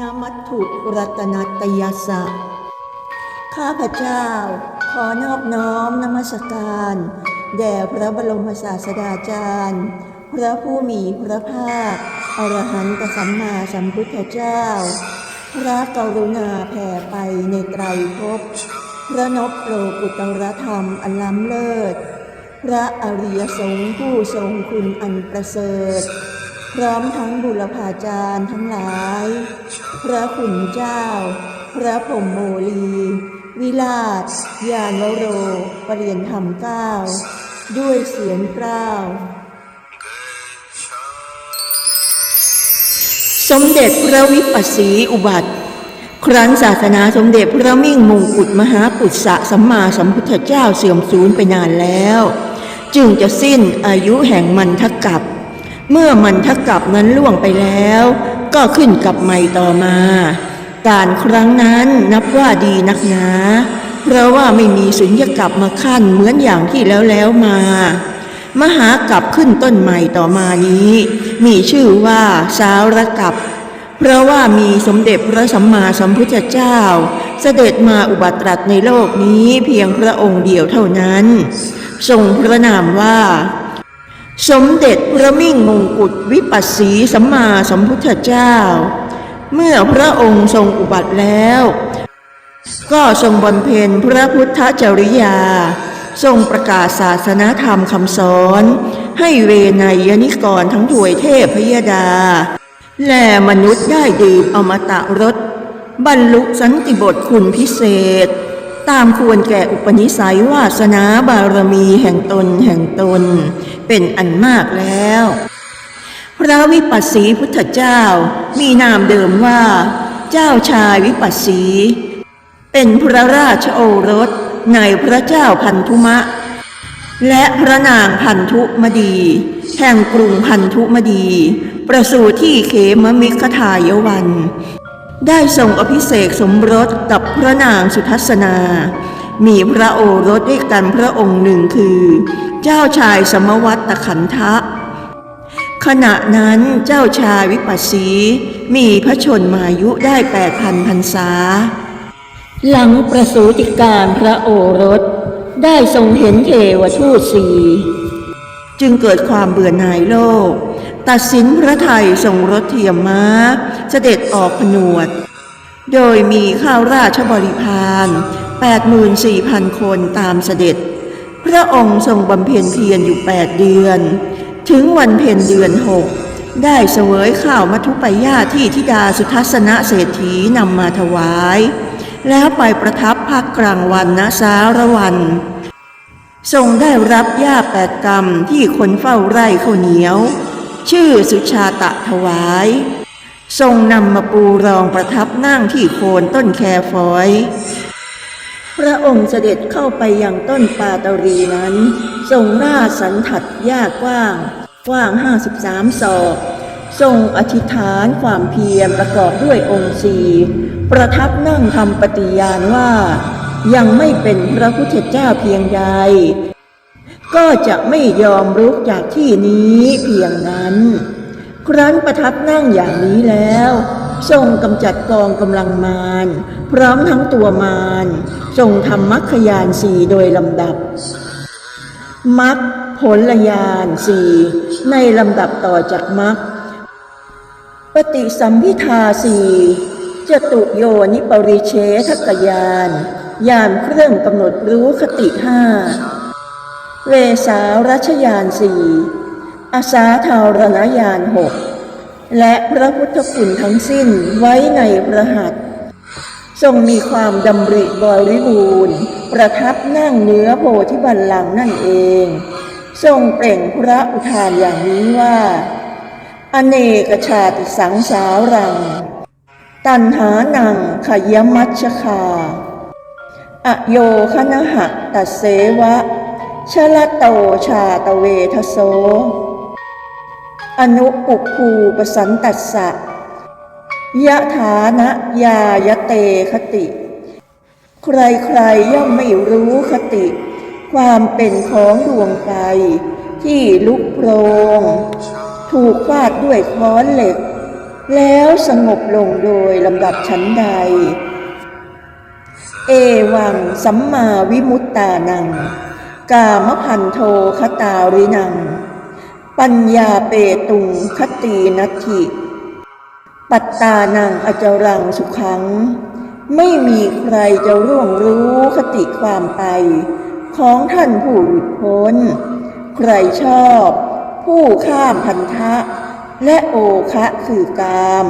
นมัตถุรัตนัตยสะ ข้าพเจ้าขอนอบน้อมนมัสการ แด่พระบรมศาสดาจารย์ พระผู้มีพระภาค อรหันตสัมมาสัมพุทธเจ้า พระกรุณาแผ่ไปในไตรภพ พระนพโลกุตรธรรมอันล้ำเลิศ พระอริยสงฆ์ผู้ทรงคุณอันประเสริฐ พร้อมทั้งบุรพาจารย์ทั้งหลาย พระขุนเจ้า พระพรหมโมลี วิลาศยานวโร ปรเรียนธรรมเก้า ด้วยเสียงกล้าว สมเด็จพระวิปัสสีอุบัติ ครั้นศาสนาสมเด็จพระมิ่งมงกุฎมหาปุษสะสัมมาสัมพุทธเจ้าเสื่อมสูญไปนานแล้ว จึงจะสิ้นอายุแห่งมันทกับ เมื่อมันทกับนั้นล่วงไปแล้ว ก็ขึ้นกับใหม่ต่อมา การครั้งนั้นนับว่าดีนักหนาเพราะว่าไม่มีสุญญกับมาขั้นเหมือนอย่างที่แล้วแล้วมา มหากลับขึ้นต้นใหม่ต่อมานี้ มีชื่อว่าสาวรกับเพราะว่ามีสมเด็จพระสัมมาสัมพุทธเจ้า เสด็จมาอุบัติตรัสในโลกนี้เพียงพระองค์เดียวเท่านั้น ทรงพระนามว่า สมเด็จพระมิ่งมงกุฎวิปัสสีสัมมาสัมพุทธเจ้า เมื่อพระองค์ทรงอุบัติแล้ว ก็ทรงบำเพ็ญพระพุทธจริยา ทรงประกาศศาสนาธรรมคำสอน ให้เวนยนิกรทั้งถวยเทพพยดา และมนุษย์ได้ดื่มอมตะรสบรรลุสันติบทคุณพิเศษ ตามควรแก่อุปนิสัยวาสนาบารมีแห่งตนแห่งตน เป็นอันมากแล้ว พระวิปัสสีพุทธเจ้ามีนามเดิมว่า เจ้าชายวิปัสสี เป็นพระราชโอรสในพระเจ้าพันธุมะ และพระนางพันธุมดี แห่งกรุงพันธุมดี ประสูติที่เขมมิคทายวัน ได้ทรงอภิเษกสมรสกับพระนางสุทัศนา มีพระโอรสด้วยกันพระองค์หนึ่งคือ เจ้าชายสมวัตตขันทะ ขณะนั้นเจ้าชายวิปัสสี มีพระชนมายุได้แปดพันพรรษา หลังประสูติการพระโอรส ได้ทรงเห็นเทวทูตสี จึงเกิดความเบื่อหน่ายโลก ตัดสินพระไทยทรงรถเทียมม้า เสด็จออกผนวด โดยมีข้าวราชบริพาร84,000 คนตามเสด็จ พระองค์ทรงบำเพ็ญเพียรอยู่แปดเดือน ถึงวันเพ็ญเดือนหกได้เสวยข้าวมัทุปายาที่ธิดาสุทัศนะเศรษฐีนำมาถวาย แล้วไปประทับพักกลางวันณสารวัน ทรงได้รับหญ้าแปดกรรมที่คนเฝ้าไร่ข้าวเหนียว ชื่อสุชาตะถวาย ทรงนำมาปูรองประทับนั่งที่โคนต้นแคฟอย พระองค์เสด็จเข้าไปยังต้นปาตรีนั้น ทรงหน้าสันถัดหญ้ากว้างกว้างห้าสิบสามศอกทรงอธิษฐานความเพียรประกอบด้วยองค์สีประทับนั่งทำปฏิญาณว่า ยังไม่เป็นพระพุทธเจ้าเพียงใด ก็จะไม่ยอมรุกจากที่นี้เพียงนั้น ครั้นประทับนั่งอย่างนี้แล้ว ทรงกำจัดกองกำลังมารพร้อมทั้งตัวมารทรงทำมรรคยานสี่โดยลำดับมรรคผลยานสี่ในลำดับต่อจากมรรคปฏิสัมพิทาสี่จตุโยนิปริเชทกยาน ยานเครื่องกำหนดรู้คติห้าเวสารัชยานสี่อาสาทารณยานหกและพระพุทธคุณทั้งสิ้นไว้ในพระหัตทรงมีความดำริบริบูรณ์ ประทับนั่งเนื้อโพธิบัลลังนั่นเอง ทรงเปล่งพระอุทานอย่างนี้ว่า อเนกชาติสังสารัง ตันหานังขยมัชคา อโยคณหะตัสเสวะชลโตชาตเวทโส อนุปุภูปสันตัสสะยะฐานะยายเตคติ ใครๆย่อมไม่รู้คติ ความเป็นของดวงไฟที่ลุกโพรง ถูกฟาดด้วยค้อนเหล็ก แล้วสงบลงโดยลำดับชั้นใด เอวังสัมมาวิมุตตานัง กามพันโทคตารินัง ปัญญาเปตุงคตีนัตถิ ปัตตานังอจารังสุขัง ไม่มีใครจะร่วงรู้คติความไป ของท่านผู้หลุดพ้น ใครชอบ ผู้ข้ามพันธะ และโอคะคือกาม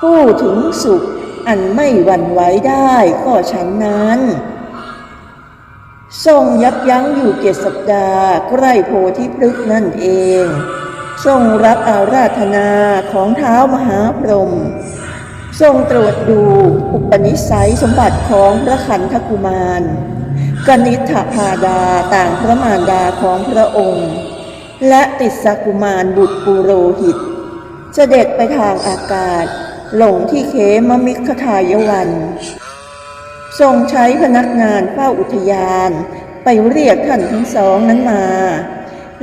ผู้ถึงสุข อันไม่หวั่นไหวได้ก็ฉันนั้น ทรงยับยั้งอยู่เจ็ดสัปดาห์ใกล้โพธิพฤกษ์นั่นเอง ทรงรับอาราธนาของเท้ามหาพรหมทรงตรวจดูอุปนิสัยสมบัติของพระขันธกุมาร กนิษฐาพาดาต่างพระมารดาของพระองค์ และติดสกุมารบุตรปุโรหิต เสด็จไปทางอากาศ หลงที่เขมมิคทายวัน ทรงใช้พนักงานเฝ้าอุทยานไปเรียกท่านทั้งสองนั้นมา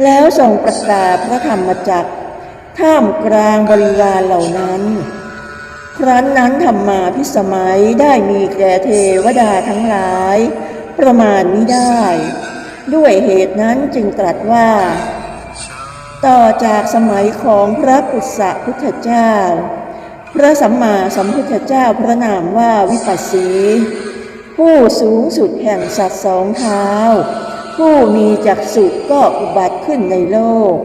แล้วทรงประกาศพระธรรมจักรท่ามกลางบริวารเหล่านั้น ครั้นนั้นธรรมาพิสมัยได้มีแก่เทวดาทั้งหลาย ประมาณไม่ได้ ด้วยเหตุนั้นจึงตรัสว่า ต่อจากสมัยของพระปุษสพุทธเจ้า พระสัมมาสัมพุทธเจ้าพระนามว่าวิปัสสี ผู้สูงสุดแห่งสัตว์สองเท้า ผู้มีจักสุก็อุบัติขึ้นในโลก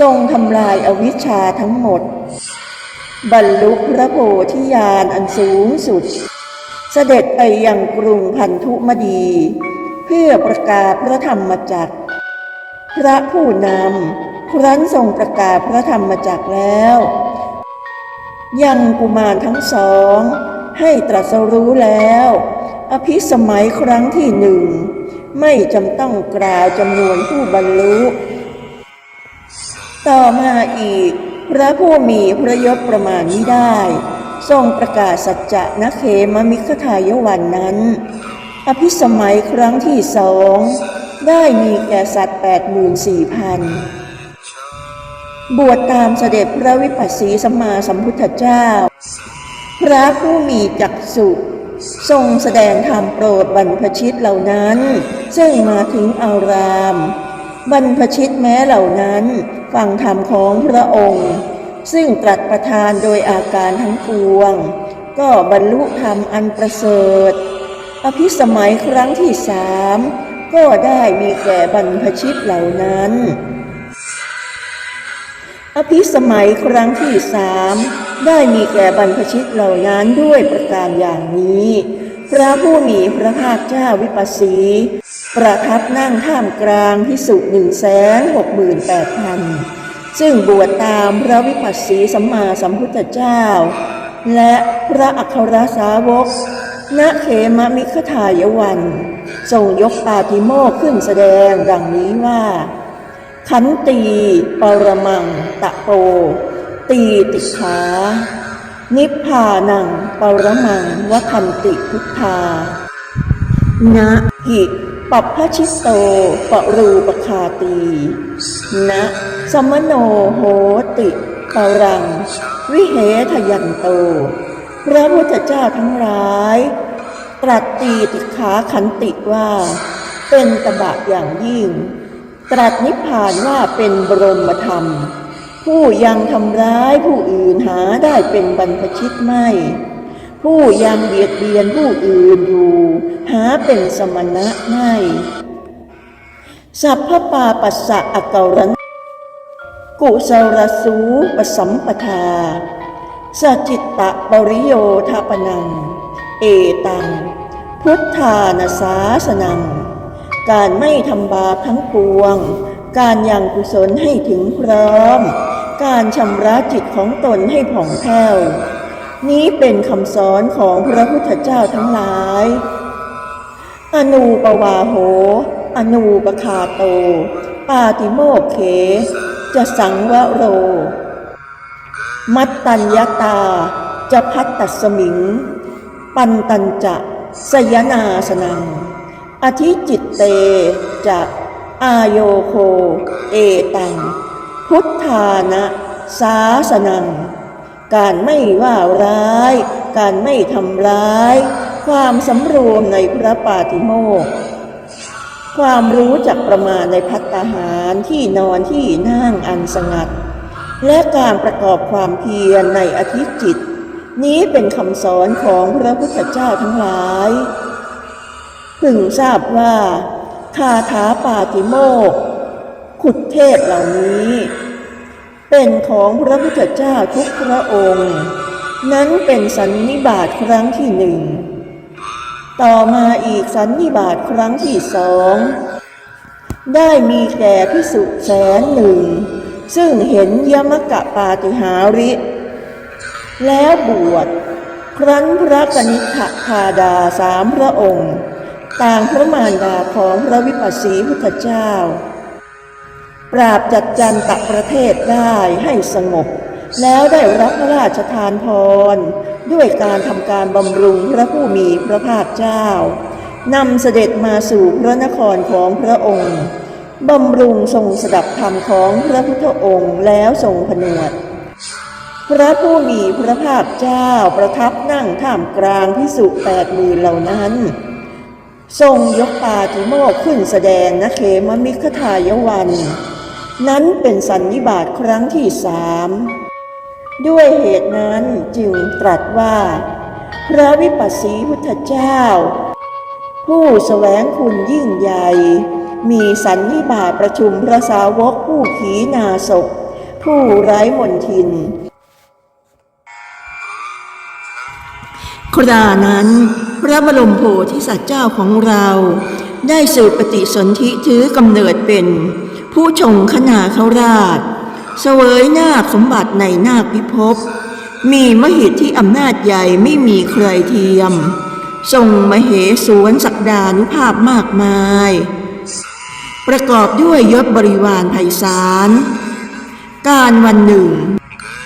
ทรงทำลายอวิชชาทั้งหมด บรรลุพระโพธิญาณอันสูงสุด เสด็จไปยังกรุงพันธุมดี เพื่อประกาศพระธรรมจักร พระผู้นำครั้นทรงประกาศพระธรรมจักรแล้ว ยังกุมารทั้งสอง ให้ตรัสรู้แล้ว อภิสมัยครั้งที่หนึ่ง ไม่จำต้องกล่าวจำนวนผู้บรรลุ ต่อมาอีก พระผู้มีพระยศประมาณนี้ได้ ทรงประกาศสัจจะนเขมมิคทายวันนั้น อภิสมัยครั้งที่สอง ได้มีแก่สัตว์แปดหมื่นสี่พัน บวชตามเสด็จพระวิปัสสีสัมมาสัมพุทธเจ้า พระผู้มีจักสุทรงแสดงธรรมโปรดบรรพชิตเหล่านั้น ซึ่งมาถึงอาราม บรรพชิตแม้เหล่านั้นฟังธรรมของพระองค์ ซึ่งตรัสประทานโดยอาการทั้งปวง ก็บรรลุธรรมอันประเสริฐ อภิสมัยครั้งที่สามก็ได้มีแก่บรรพชิตเหล่านั้น ภิสมัยครั้งที่สามได้มีแก่บรรพชิตเหล่านั้นด้วยประการอย่างนี้ พระผู้มีพระภาคเจ้าวิปัสสี ประทับนั่งท่ามกลางพิสุหนึ่งแสนหกหมื่นแปดพันซึ่งบวชตามพระวิปัสสีสัมมาสัมพุทธเจ้า และพระอัครสาวกณเขมมิคทายวันทรงยกปาติโมกข์ขึ้นแสดงดังนี้ว่า ขันตีปรมังตะโป ตีติขา นิพพานังปรมังวทันติพุทธานะหิปัปพชิตโตปรูปคาตีนะสมโนโหติปรัง วิเหทยันโต พระพุทธเจ้าทั้งหลาย ตรัสตีติขาขันติว่า เป็นตบะอย่างยิ่ง ตรัสนิพพานว่าเป็นบรมธรรม ผู้ยังทำร้ายผู้อื่นหาได้เป็นบรรพชิตไม่ ผู้ยังเบียดเบียนผู้อื่นอยู่ หาเป็นสมณะไม่สัพพปาปัสสะอเการนกุสรสูปสัมปทาสจิตตะปริโยทปนัง เอตัง พุทธานาสาสนัง การไม่ทำบาปทั้งปวง การยังกุศลให้ถึงพร้อม การชำระจิตของตนให้ผ่องแผ้ว นี้เป็นคำสอนของพระพุทธเจ้าทั้งหลาย อนูปวาโห อนูปคาโต ปาติโมกเข จะสังวโร มัตตัญญาตา จะพัตตสมิง ปันตัญจะสยนาสนัง อธิจิตเตจะอายโยโค เอตัง พุทธานะสาสนัง การไม่ว่าร้าย การไม่ทำร้าย ความสำรวมในพระปาติโมกข์ความรู้จักประมาณในพัตตาหารที่นอนที่นั่งอันสงัด และการประกอบความเพียรในอธิจิต นี้เป็นคำสอนของพระพุทธเจ้าทั้งหลาย พึงทราบว่าคาถาปาติโมกขุดเทศเหล่านี้ เป็นของพระพุทธเจ้าทุกพระองค์ นั้นเป็นสันนิบาตครั้งที่หนึ่ง ต่อมาอีกสันนิบาตครั้งที่สองได้มีแก่พิสุแสนหนึ่ง ซึ่งเห็นยมกะปาติหาริ แล้วบวชครั้นพระกนิษฐาดาสามพระองค์ ต่างพระมารดาของพระวิปัสสีพุทธเจ้า ปราบจัดจันตะประเทศได้ให้สงบ แล้วได้รับพระราชทานพร ด้วยการทำการบำรุงพระผู้มีพระภาคเจ้านำเสด็จมาสู่พระนครของพระองค์บำรุงทรงสดับธรรมของพระพุทธองค์แล้วทรงผนวด พระผู้มีพระภาคเจ้าประทับนั่งท่ามกลางพิสุแปดหมื่นเหล่านั้น ทรงยกปาติโมกขึ้นแสดงนะเขมมิขทายวัน นั้นเป็นสันนิบาตครั้งที่สามด้วยเหตุนั้นจึงตรัสว่า พระวิปัสสีพุทธเจ้า ผู้แสวงคุณยิ่งใหญ่ มีสันนิบาตประชุมพระสาวกผู้ขีนาศพผู้ไร้มนทิน ครานั้น พระบรมโพธิสัตว์เจ้าของเรา ได้สืบปฏิสนธิถือกำเนิดเป็น ผู้ชงขนาเขาราช เสวยนาคสมบัติในนาคพิภพ มีมหิทธิอำนาจใหญ่ไม่มีใครเทียม ทรงมเหสวนศักดานุภาพมากมาย ประกอบด้วยยศบริวารไพศาล การวันหนึ่ง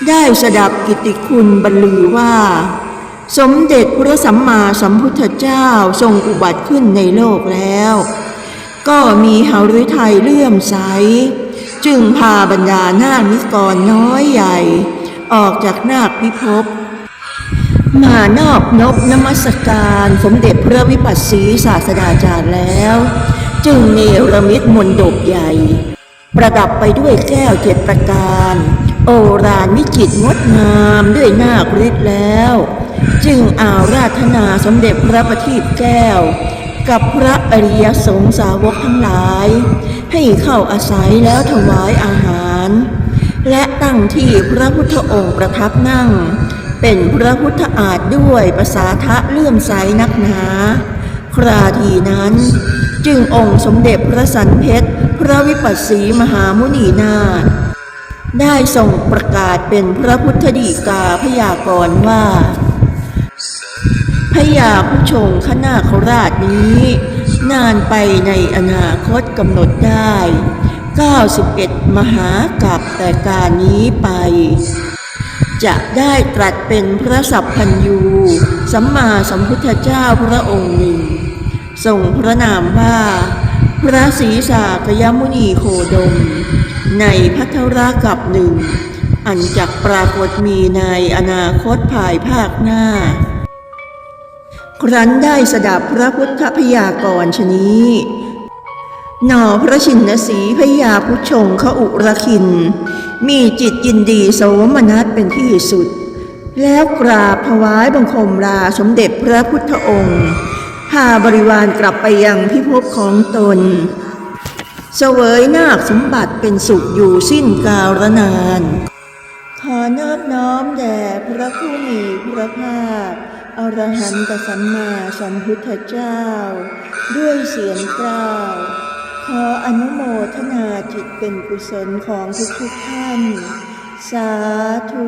ได้สดับกิติคุณบรรลือว่า สมเด็จพระสัมมาสัมพุทธเจ้าทรงอุบัติขึ้นในโลกแล้ว ก็มีหาฤทัยเลื่อมใส จึงพาบรรดานาคนิกรน้อยใหญ่ ออกจากนาคพิภพมานอบนบนมัสการสมเด็จพระวิปัสสีศาสดาจารย์แล้ว จึงเนรมิตมนดบใหญ่ ประดับไปด้วยแก้วเจ็ดประการ โอรานวิจิตรงดงามด้วยนาคฤทธิ์แล้ว จึงอาราธนาสมเด็จพระประทีปแก้ว กับพระอริยสงสาวกทั้งหลาย ให้เข้าอาศัยแล้วถวายอาหาร และตั้งที่พระพุทธองค์ประทับนั่ง เป็นพระพุทธอาฏด้วยภาษาทะเลื่อมใสนักหนาคราทีนั้น จึงองค์สมเด็จพระสันเพชรพระวิปัสสีมหามุนีนาถได้ทรงประกาศเป็นพระพุทธดีกาพยากรณ์ว่า พญาผู้ชงขนาคราชนี้ นานไปในอนาคตกำหนดได้ 91 มหากับแต่การนี้ไป จะได้ตรัสเป็นพระสัพพัญยูสัมมาสัมพุทธเจ้าพระองค์หนึ่งทรงพระนามว่า พระศรีสากยมุนีโคดม ในพัทรกับหนึ่งอันจักปรากฏมีในอนาคตภายภาคหน้า ครั้นได้สดับพระพุทธพยากรณ์ชนี้ หนอพระชินสีพยาพุชงขาอุรคิน มีจิตยินดีโสมนัสเป็นที่สุด แล้วกราบถวายบังคมลาสมเด็จพระพุทธองค์พาบริวารกลับไปยังพิภพของตน เสวยนาคสมบัติเป็นสุขอยู่สิ้นกาลนาน ขอนอบน้อมแด่พระผู้มีพระภาค อรหันตสัมมาสัมพุทธเจ้า ด้วยเสียงกล่าว ขออนุโมทนาจิตเป็นกุศลของทุกๆท่าน สาธุ